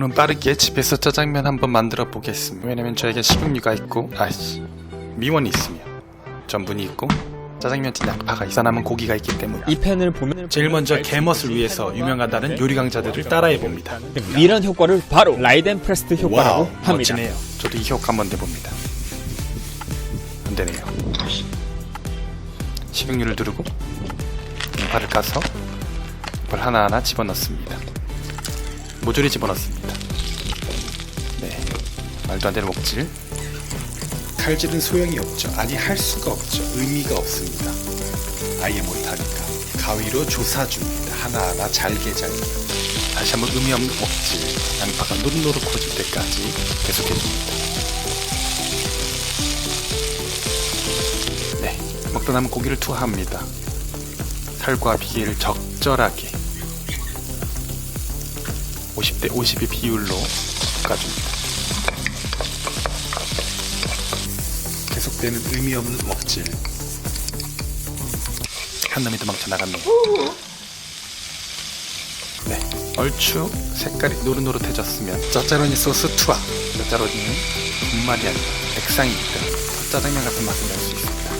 오늘은 빠르게 집에서 짜장면 한번 만들어 보겠습니다. 왜냐면 저에게 식용유가 있고, 아씨, 미원이 있으며, 전분이 있고, 짜장면집 약파가 있어 남은 고기가 있기 때문에 이 팬을 보면 제일 먼저 개멋을 위해서 유명하다는 요리 강자들을 따라해 봅니다. 이런 효과를 바로 라이덴 프레스트 효과라고 합니다. 멋지네요. 저도 이 효과 한번 내봅니다. 안 되네요. 식용유를 두르고 양파를 까서 이걸 하나하나 집어넣습니다. 모조리 집어넣습니다. 네, 말도 안 되는 목질. 칼질은 소용이 없죠. 아니 할 수가 없죠. 의미가 없습니다. 아예 못하니까 가위로 조사 줍니다. 하나하나 잘게 잘게. 다시 한번 의미 없는 먹질. 양파가 노릇노릇해질 때까지 계속해 줍니다. 네, 먹다 남은 고기를 투하합니다. 살과 비계를 적절하게 50대 50의 비율로 볶아줍니다. 계속되는 의미 없는 먹질. 한 놈이 도망쳐 나갔네요. 네, 얼추 색깔이 노릇노릇해졌으면 짜짜로니 소스 투하. 짜짜로니는 분말이 아니라 때문에 짜장면 같은 맛을 낼 수 있습니다.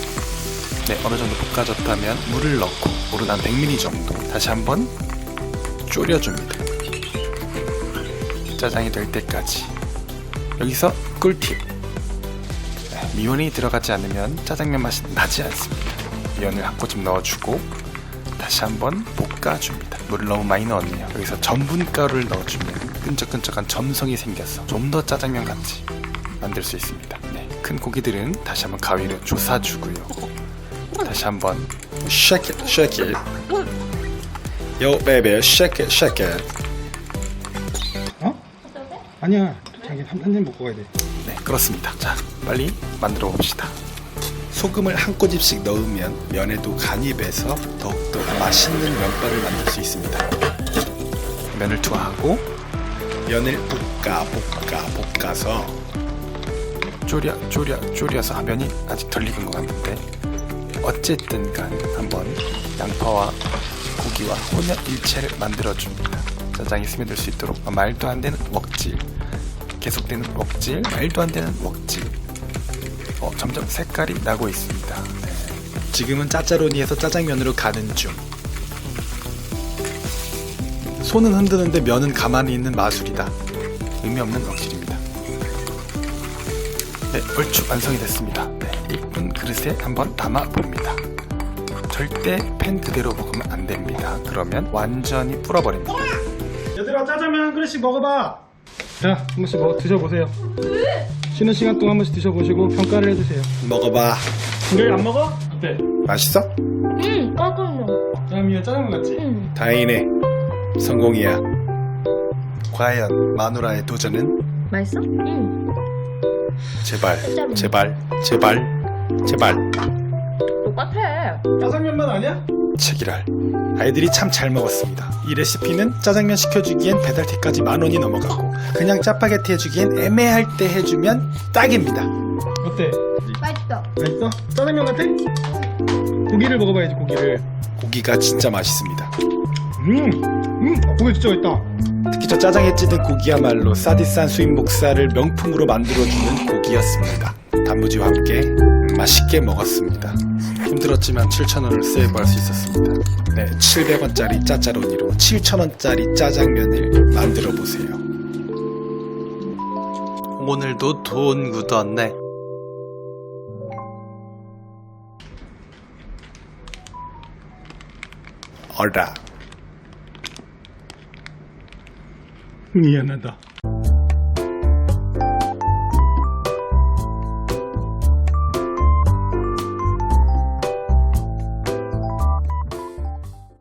네, 어느 정도 볶아졌다면 물을 넣고 한 100ml 정도 다시 한번 졸여줍니다. 짜장이 될 때까지. 여기서 꿀팁. 네, 미원이 들어가지 않으면 짜장면 맛이 나지 않습니다. 미원을 한 꼬집 넣어주고 다시 한번 볶아줍니다. 물을 너무 많이 넣었네요. 여기서 전분가루를 넣어주면 끈적끈적한 점성이 생겨서 좀 더 짜장면 같이 만들 수 있습니다. 네, 큰 고기들은 다시 한번 가위로 조사주고요. 다시 한번 shake it, shake it. Shake. 어? 아니야. 자기 한잔 먹고 가야 돼. 네, 그렇습니다. 자, 빨리 만들어 봅시다. 소금을 한 꼬집씩 넣으면 면에도 간이 배서 더욱더 맛있는 면발을 만들 수 있습니다. 면을 투하하고 면을 볶아 볶아 볶아서 졸여 졸여 졸여서 아, 면이 아직 덜 익은 것 같은데 어쨌든 간 한번 양파와 고기와 혼연일체를 만들어 줍니다. 짜장이 스며들 수 있도록 아, 말도 안 되는 먹질 계속되는 먹질 말도 안 되는 먹질 어, 점점 색깔이 나고 있습니다. 네. 지금은 짜짜로니에서 짜장면으로 가는 중. 손은 흔드는데 면은 가만히 있는 마술이다. 의미 없는 억실입니다. 네, 얼추 완성이 됐습니다. 네, 이쁜 그릇에 한번 담아 봅니다. 절대 팬 그대로 먹으면 안 됩니다. 그러면 완전히 불어버립니다. 얘들아 짜장면 한 그릇씩 먹어봐. 자, 한 번씩 먹어 드셔보세요. 쉬는 시간 동안 한 번씩 드셔보시고 평가를 해주세요. 먹어봐. 근데 안 먹어? 어때? 맛있어? 응, 까꿍. 짜장면 짜장면 같지? 응. 다행이네. 성공이야. 과연 마누라의 도전은 맛있어? 응. 제발, 제발, 제발, 제발. 똑같아. 짜장면 맛 아니야? 책이랄. 아이들이 참 잘 먹었습니다. 이 레시피는 짜장면 시켜주기엔 배달비까지 만 원이 넘어가고 그냥 짜파게티 해주기엔 애매할 때 해주면 딱입니다. 어때? 맛있어. 맛있어? 짜장면 같아? 고기를 먹어봐야지 고기를. 고기가 진짜 맛있습니다. 음, 음, 고기 진짜 맛있다. 특히 저 짜장에 찌든 고기야말로 싸디싼 수입 목살을 명품으로 만들어주는 고기였습니다. 단무지와 함께 맛있게 먹었습니다. 힘들었지만 7,000원을 세이브할 수 있었습니다. 네, 700원짜리 짜짜로니로 7,000원짜리 짜장면을 만들어 보세요. 오늘도 돈 굳었네. 어라. 미안하다.